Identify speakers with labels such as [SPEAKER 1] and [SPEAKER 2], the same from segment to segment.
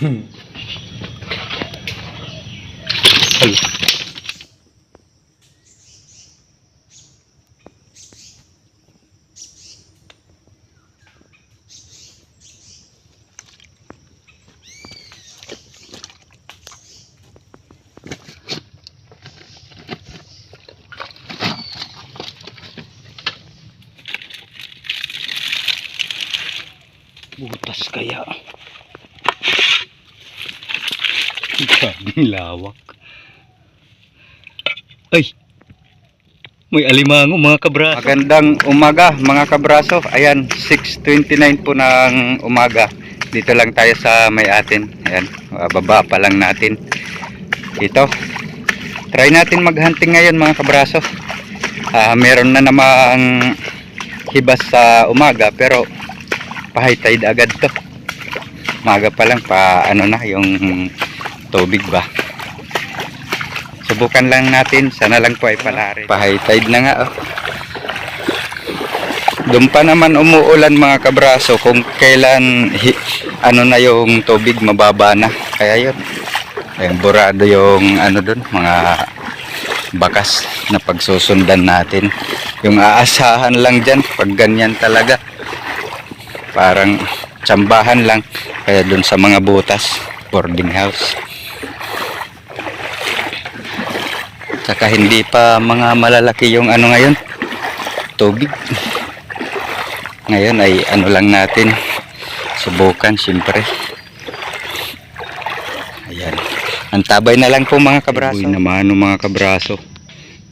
[SPEAKER 1] Ay. Butas kaya. Grabing lawak. Ay! May alimango mga kabra.
[SPEAKER 2] Magandang umaga mga kabraso. Ayan, 6.29 po ng umaga. Dito lang tayo sa may atin. Ayan, baba pa lang natin. Ito. Try natin maghunting ngayon mga kabraso. Ah, meron na namang hibas sa umaga pero pa-high agad to. Umaga pa lang pa ano na yung tubig ba. Subukan lang natin. Sana lang po ay palari. Pa-high tide na nga oh. Doon pa naman umuulan mga kabraso kung kailan hi- ano na yung tubig mababa na. Kaya yun. Ayun, burado yung ano doon, mga bakas na pagsusundan natin. Yung aasahan lang dyan pag ganyan talaga. Parang tsambahan lang. Kaya doon sa mga butas, boarding house. Saka hindi pa mga malalaki yung ano ngayon, tubig. Ngayon ay ano lang natin, subukan siyempre. Ayan. Antabay na lang po mga kabraso. Boy naman oh, mga kabraso.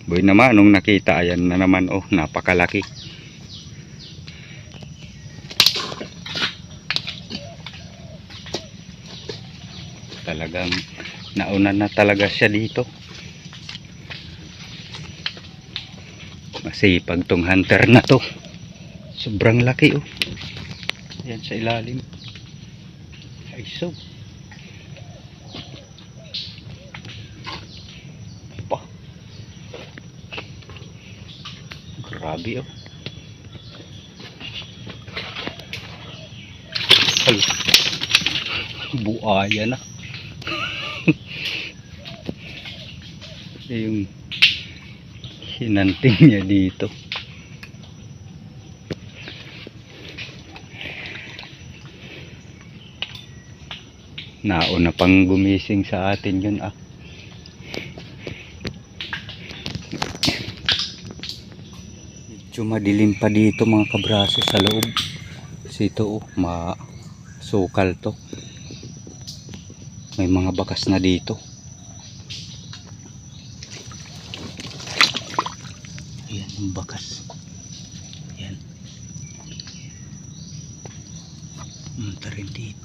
[SPEAKER 2] Boy naman nung nakita, ayan na naman oh, napakalaki. Talagang nauna na talaga siya dito. Masipag tong hunter na to. Sobrang laki oh. Yan sa ilalim. Ay so. Pa. Grabe oh. Ay. Buaya na. yung hinanting niya dito. Nauna pang gumising sa atin yun ah. Medyo madilim pa dito mga kabraso sa loob. Kasi ito oh, masukal to. May mga bakas na dito. Ayan yung bakas. Punta rin dito.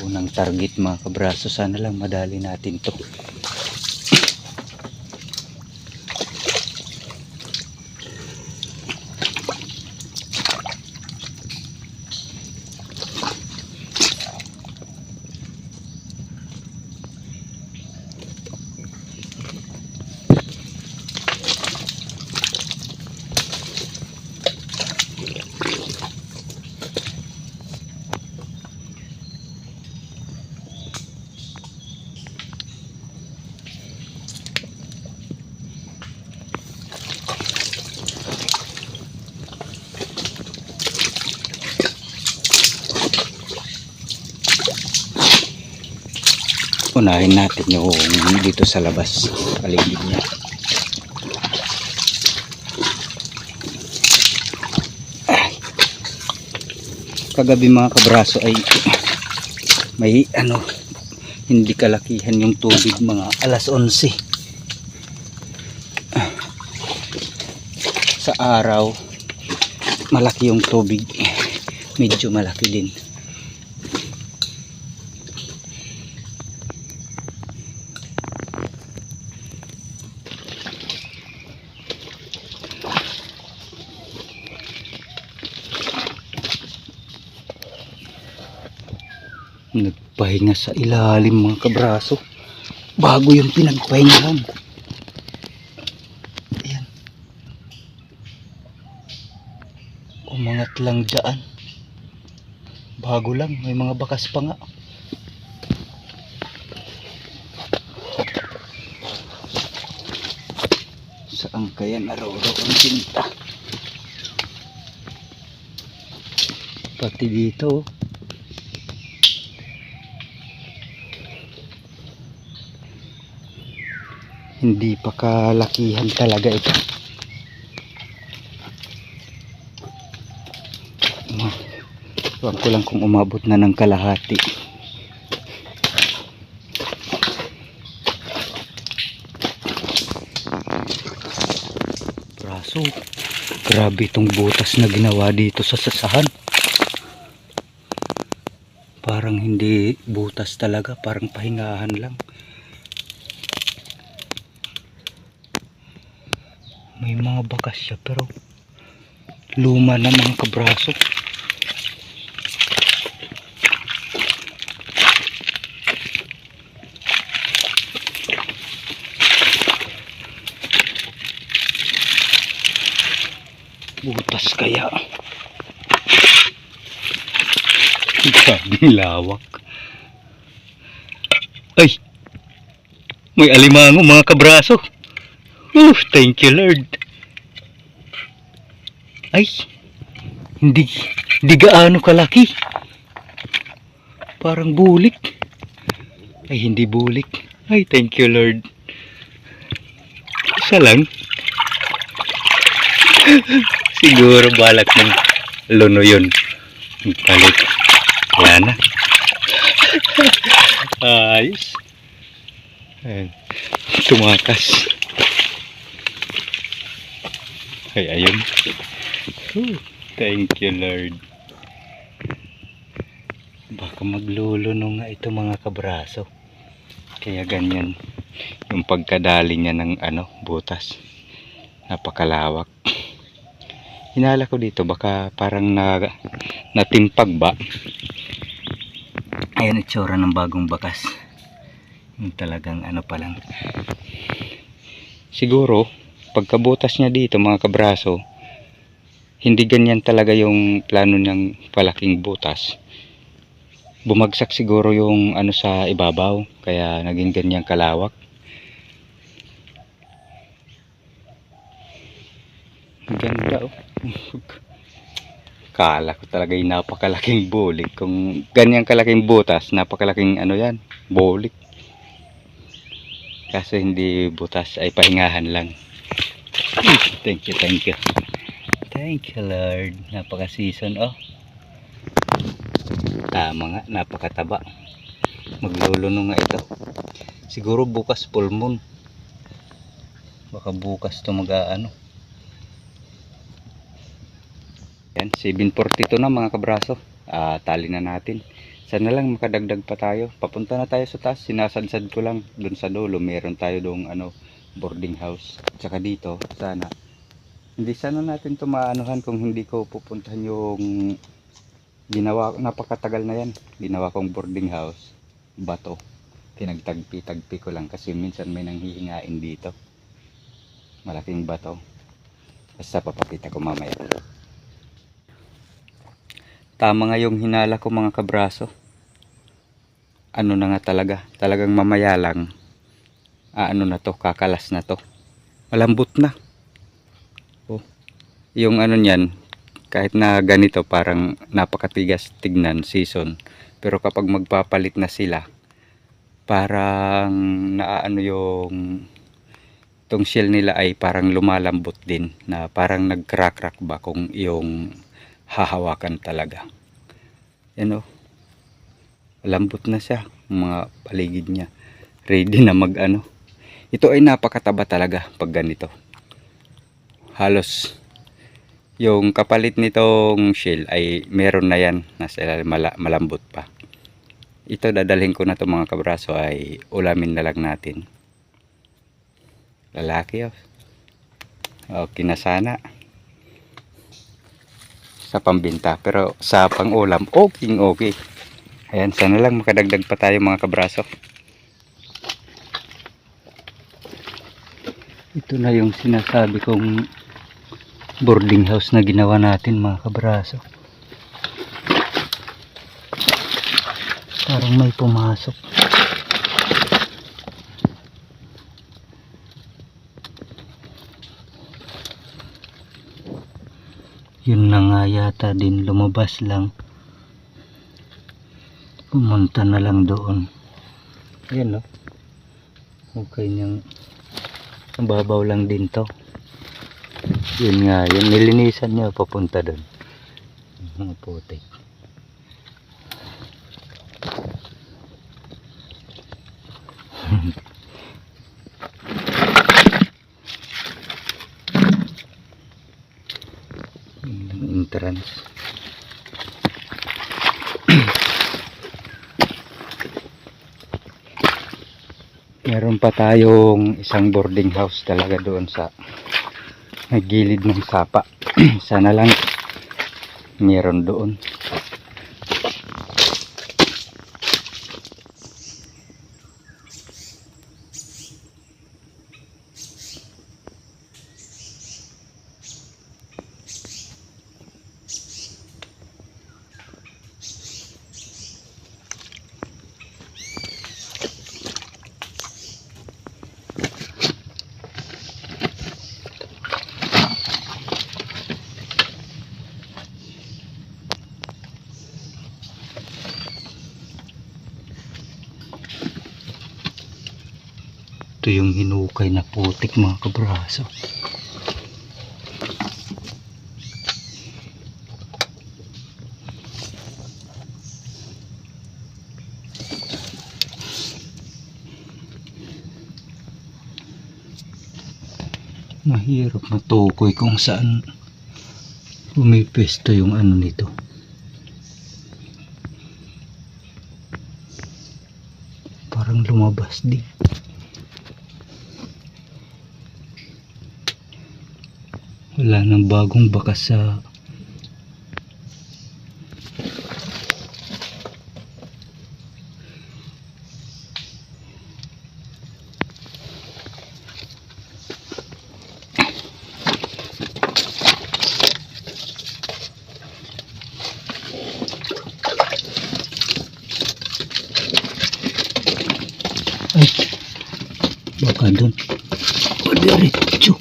[SPEAKER 2] Unang target mga kabraso. Sana lang madali natin to. Unahin natin yung dito sa labas. Paligid niya. Kagabi mga kabraso ay may ano hindi kalakihan yung tubig mga alas 11 Ah. sa araw malaki yung tubig medyo malaki din nagpahinga sa ilalim mga kabraso bago yung pinagpahingahan ayan umangat lang dyan Bago lang, may mga bakas pa nga. Saan kaya naroroon tinta? Pati dito. Hindi pa kalakihan talaga ito. Ewan ko lang kung umabot na ng kalahati. Braso, grabe itong butas na ginawa dito sa sasahan. Parang hindi butas talaga, parang pahingahan lang. May mga bakas siya pero luma na mga kabraso. Butas kaya. Grabing lawak. Ay! May alimango mga kabraso. Uh, thank you Lord. Ay! Hindi, hindi gaano kalaki. Parang bulik. Ay, hindi bulik. Ay, thank you Lord. Isa lang. Siguro balak ng luno yun. Palit. Wala na. Ayos. Ayan. Tumakas. Ay, ayun. Whew. Thank you, Lord. Baka magluluno nga ito mga kabraso. Kaya ganyan yung pagkadali niya ng ano, butas. Napakalawak. Hinala ko dito baka parang na, natimpag ba. Ayan itsura ng bagong bakas. Yung talagang ano pa lang. Siguro, pagkabutas niya dito mga kabraso, hindi ganyan talaga yung plano ng palaking butas. Bumagsak siguro yung ano sa ibabaw, kaya naging ganyan kalawak. Ganda oh. Kala ko talaga yung napakalaking bulik. Kung ganyan kalaking butas, napakalaking ano yan, bulik. Kaso hindi butas, ay pahingahan lang. Thank you, thank you. Thank you, Lord. Napaka-season, oh. Tama nga, napakataba. Magluluno nga ito. Siguro bukas full moon. Baka bukas to mag-ano. Yan, 7.42 na mga kabraso. Ah, tali na natin. Sana lang makadagdag pa tayo. Papunta na tayo sa taas. Sinasadsad ko lang dun sa dulo. Meron tayo doong ano, boarding house. Tsaka dito, sana. Hindi sana natin to maanuhan kung hindi ko pupuntahan yung ginawa napakatagal na yan. Ginawa kong boarding house. Bato. Pinagtagpi-tagpi ko lang kasi minsan may nanghihingain dito. Malaking bato. Basta papakita ko mamaya. Tama nga yung hinala ko mga kabraso. Ano na nga talaga. Talagang mamaya lang. Ah, ano na to. Kakalas na to. Malambot na. Oh. Yung ano niyan. Kahit na ganito parang napakatigas tignan season. Pero kapag magpapalit na sila. Parang naano yung itong shell nila ay parang lumalambot din na parang nag-crack-crack ba kung yung hahawakan talaga. Yan o. Lambot na siya. Mga paligid niya. Ready na mag ano. Ito ay napakataba talaga pag ganito. Halos yung kapalit nitong shell ay meron na yan. Nasa ilalim, mala, malambot pa. Ito dadalhin ko na to mga kabraso ay ulamin na lang natin. Lalaki oh. Okay na sana sa pambinta pero sa pangulam okay okay ayan sana lang makadagdag pa tayo mga kabraso ito na yung sinasabi kong boarding house na ginawa natin mga kabraso Parang may pumasok. Yun na nga yata din lumabas lang. Pumunta na lang doon. Ayan no. Okay niyang ang babaw lang din to. Yun nga, yun nilinisan niya papunta doon. Mga putik. Entrance. Meron pa tayong isang boarding house talaga doon sa may gilid ng sapa. Sana lang meron doon. Yung hinukay na putik mga kabraso. Mahirap matukoy kung saan pumipesto yung ano nito. Parang lumabas din. Wala nang bagong bakas sa Ay, baka doon. O, diretso.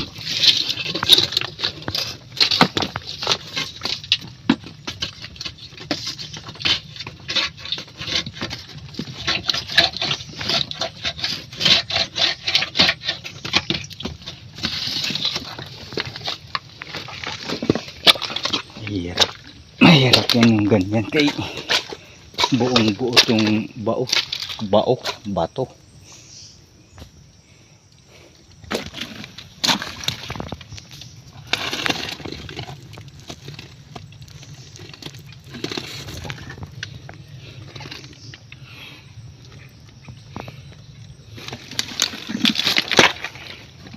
[SPEAKER 2] Mahirap. Mahirap yan ganyan. Kay buong buo yung bao. Bao. Bato.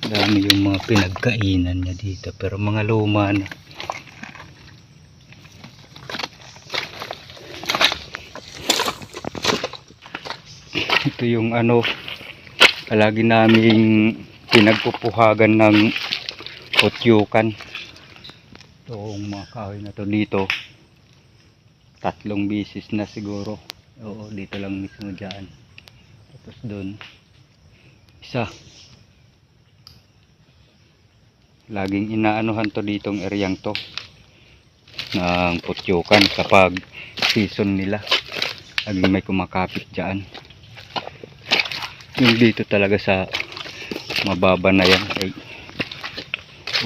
[SPEAKER 2] Dami yung mga pinagkainan niya dito. Pero mga luma na. Ito yung ano, palagi naming pinagpupuhagan ng kutyukan. Itong mga kahoy na to dito. Tatlong bisis na siguro. Oo, dito lang mismo dyan. Tapos doon. Isa. Laging inaanuhan to ditong eryang to ng putyukan kapag season nila. Laging may kumakapit dyan yung dito talaga sa mababa na yan ay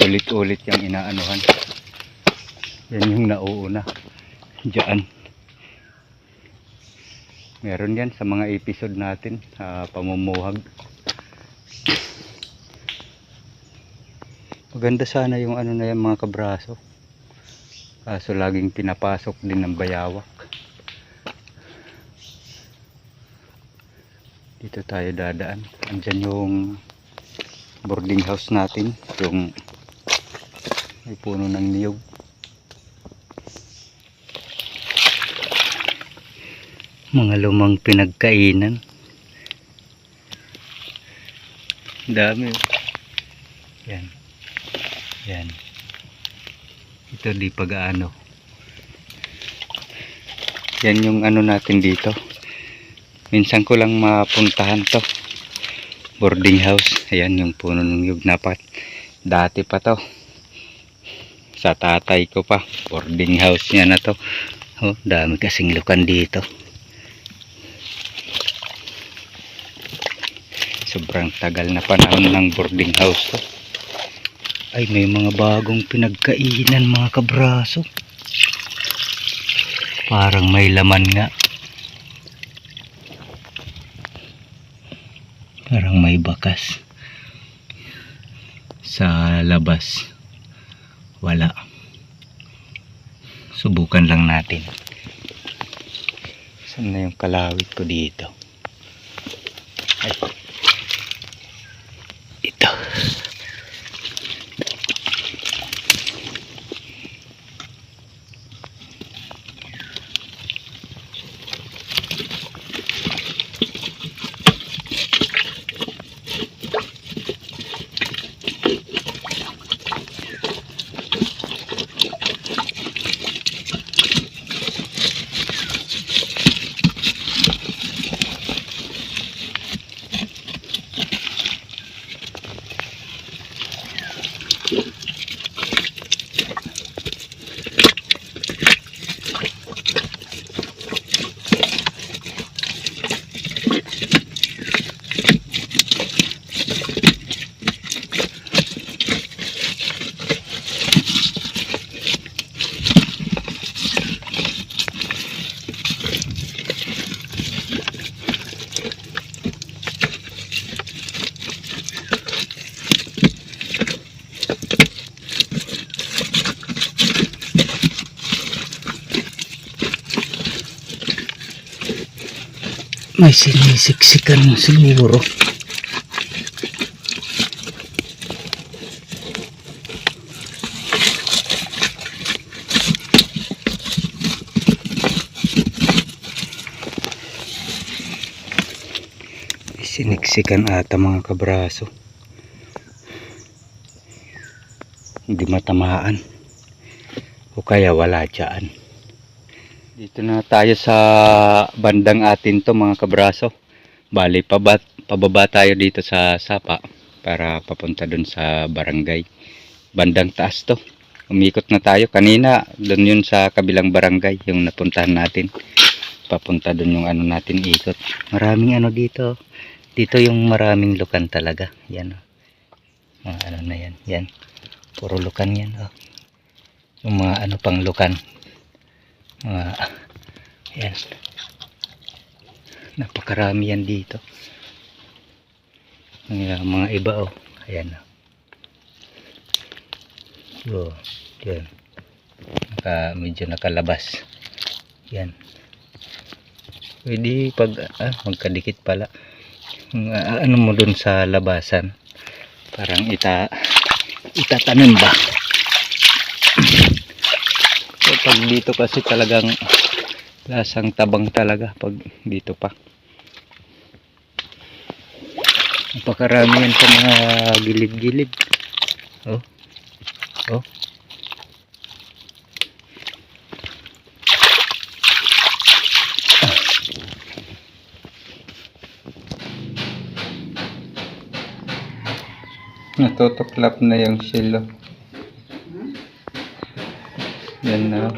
[SPEAKER 2] ulit-ulit yung inaanuhan. Yan yung nauuna dyan. Meron yan sa mga episode natin sa pamumuhag. Maganda sana yung ano na yan mga kabraso. Kaso laging pinapasok din ng bayawak dito tayo dadaan. Andyan yung boarding house natin. Yung may puno ng niyog. Mga lumang pinagkainan. Dami. Yan. Yan. Ito di pag-ano yan yung ano natin dito Minsan ko lang mapuntahan to. Boarding house. Ayan yung puno ng yugnapat. Dati pa to. Sa tatay ko pa. Boarding house niya na to. Oh, dami kasing lukan dito. Sobrang tagal na panahon ng boarding house to. Ay, may mga bagong pinagkainan mga kabraso. Parang may laman nga. Parang may bakas. Sa labas. Wala. Subukan lang natin. Saan na yung kalawit ko dito? Ay. Sinisiksikan siguro. Siniksikan ata mga kabraso. Hindi matamaan. O kaya wala dyan. Dito na tayo sa bandang atin to mga kabraso. Bali, paba, pababa tayo dito sa Sapa para papunta dun sa barangay. Bandang taas to. Umikot na tayo. Kanina, dun yun sa kabilang barangay, yung napuntahan natin. Papunta dun yung ano natin ikot. Maraming ano dito. Dito yung maraming lukan talaga. Yan oh. Mga ano na yan. Yan. Puro lukan yan oh. Yung mga ano pang lukan mga yan napakarami yan dito. Mga, mga iba oh. Ayan oh. Yan. Naka, medyo nakalabas. Yan. Pwede pag ah, magkadikit pala. Ah, ano mo dun sa labasan? Parang ita itatanim ba pag dito kasi talagang lasang tabang talaga pag dito pa. Napakarami yan sa mga gilid-gilid. Oh. Oh. Natutuklap na yung silo. Yan na.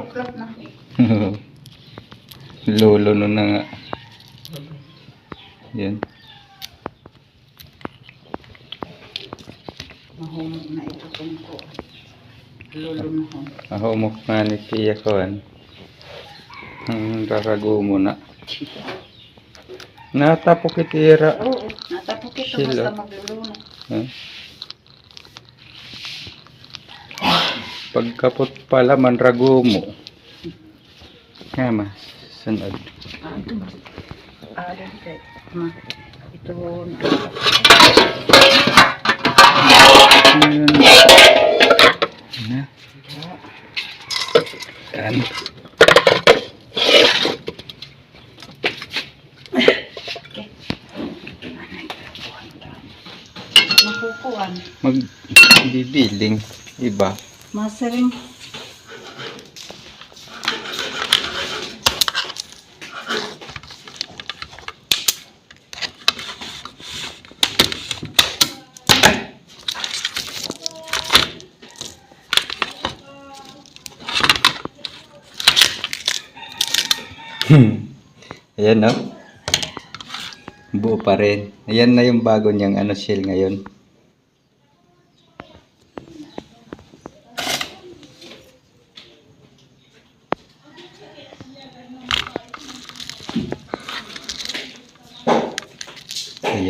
[SPEAKER 2] Lolo no na nga. Yan.
[SPEAKER 3] Mahumog na ito kung ko. Lulunhon.
[SPEAKER 2] Mahumok na ni Tia Kuan. Hmm, rarago mo na. Natapok itira.
[SPEAKER 3] Oo, natapok ito
[SPEAKER 2] Sila.
[SPEAKER 3] basta magluluno.
[SPEAKER 2] Huh? Pagkapot pala manrago mo. Kama, sunod.
[SPEAKER 3] Ah, ito. Ma.
[SPEAKER 2] Ayun. Na. Yan.
[SPEAKER 3] Makukuhan.
[SPEAKER 2] Magbibiling. Iba
[SPEAKER 3] mastering Hmm.
[SPEAKER 2] Ayan no. Buo pa rin. Ayan na yung bago niyang ano shell ngayon.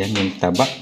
[SPEAKER 2] Ayan yung taba.